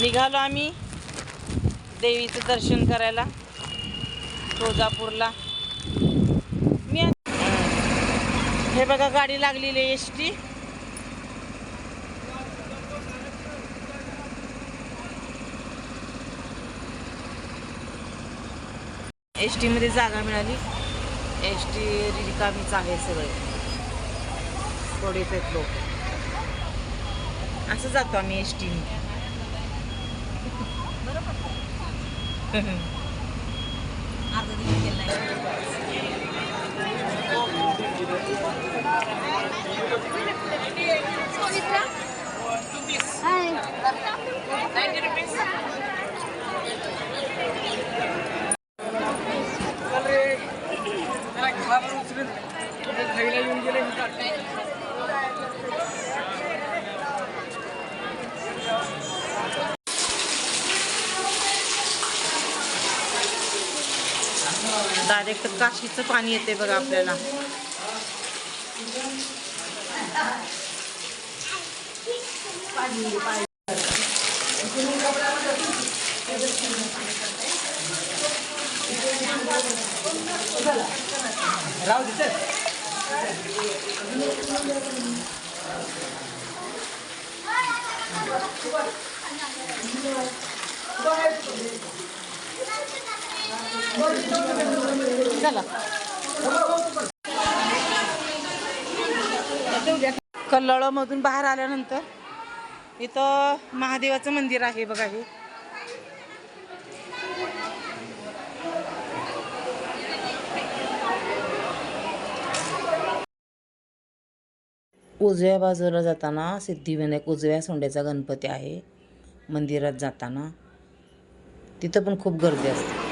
निघालो आम्ही देवीचं दर्शन करायला तुळजापूरला. मी हे बघा गाडी लागलेली आहे एस टी एस टीमध्ये जागा मिळाली. एस टी रिकामीच आहे सगळे. थोडेच आहेत लोक. असं जातो आम्ही एस टीने खायला येऊन गेले मी डायरेक्ट काशीचं पाणी येते बघा आपल्याला चला. कल्लळमधून बाहेर आल्यानंतर इथं महादेवाचं मंदिर आहे बघा हे. उजव्या बाजूला जाताना सिद्धिविनायक उजव्या सोंड्याचा गणपती आहे. मंदिरात जाताना तिथं पण खूप गर्दी असते.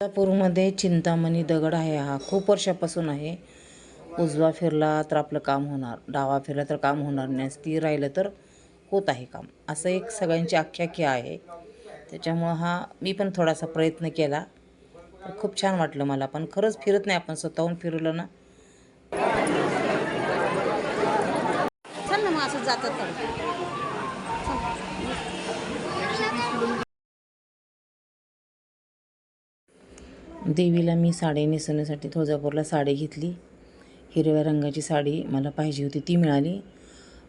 पूरमध्ये चिंतामणी दगड आहे हा. खूप वर्षापासून आहे. उजवा फिरला तर आपलं काम होणार. डावा फिरला तर काम होणार नाही. स्थिर राहिलं तर होत आहे काम. असं एक सगळ्यांची आख्याख्या आहे. त्याच्यामुळं हा मी पण थोडासा प्रयत्न केला. तर खूप छान वाटलं मला. पण खरंच फिरत नाही आपण. स्वतःहून फिरलं ना. चल ना मग असं जातात देवीला मी साडी नेसवण्यासाठी तुळजापूरला साडी घेतली. हिरव्या रंगाची साडी मला पाहिजे होती ती मिळाली.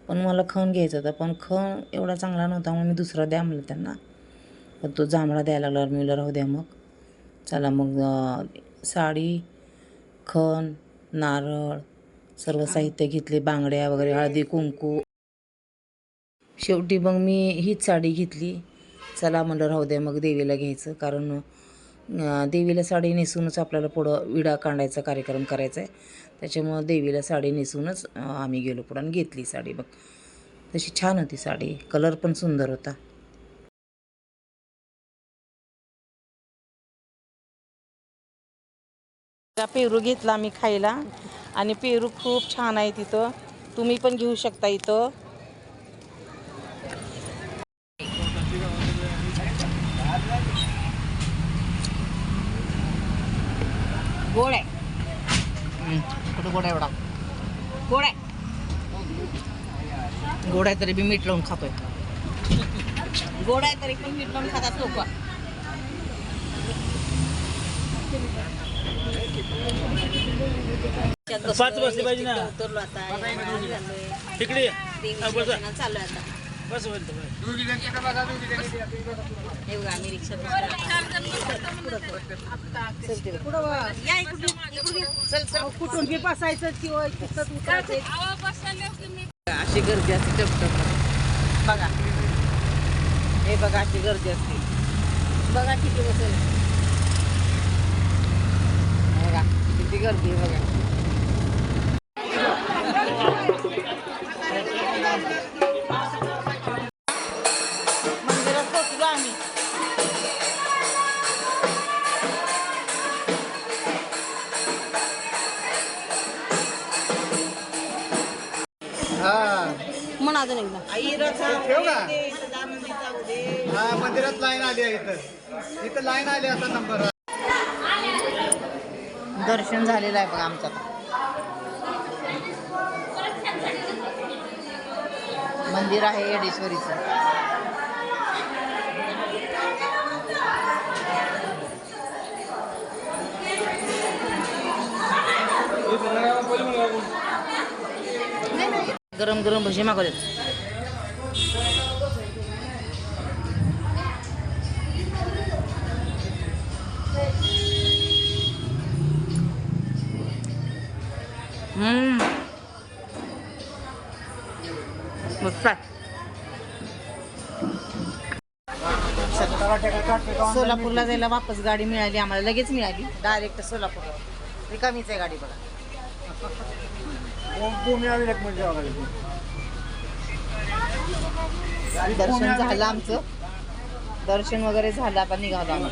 पण मला खण घ्यायचा होता पण खण एवढा चांगला नव्हता म्हणून मी दुसरा द्या म्हणलं त्यांना. पण तो जांभळा द्यायला लागला मी राहू द्या मग. चला मग साडी खण नारळ सर्व साहित्य घेतले बांगड्या वगैरे हळदी कुंकू. शेवटी मग मी हीच साडी घेतली. चला म्हणलं राहू द्या मग देवीला घ्यायचं. कारण देवीला साडी नेसूनच आपल्याला पुढं विडा काढायचा कार्यक्रम करायचा आहे त्याच्यामुळं देवीला साडी नेसूनच आम्ही गेलो पुढं आणि घेतली साडी बघ. तशी छान होती साडी. कलर पण सुंदर होता. पेरू घेतला आम्ही खायला. आणि पेरू खूप छान आहे तिथं. तुम्ही पण घेऊ शकता इथं. गोड आहे कुठं गोड एवढा? गोड आहे गोड आहे तरी बी मीठ लावून खातोय. गोड आहे तरी पण मीठ लावून खातात लोक. पाच वाजले पाहिजे ना. उतरलो आता तिकडे चालू आहे आता. हे बघा आम्ही रिक्षा पुढं बघा. या इकडून इकडून या. चल चल. कुठून बी बसायचं किंवा अशी गर्दी असते टपटप. बघा. हे बघा अशी गर्दी असते. बघा किती बसेल. बघा किती गर्दी आहे बघा. अजून एकदा. आई ठेव का? हा मंदिरात लाईन आली आहे इथं. इथं लाईन आली असा नंबर दर्शन झालेलं आहे बघा आमचं आता. मंदिर आहे येडेश्वरीचं. गरम गरम भजी मागवलेत हम्म. सोलापूरला जायला वापस गाडी मिळाली आम्हाला लगेच मिळाली. डायरेक्ट सोलापूरला. रिकामीच आहे गाडी बघा. भूमी आली म्हणजे दर्शन झालं आमचं. दर्शन वगैरे झालं आता निघालो आम्ही.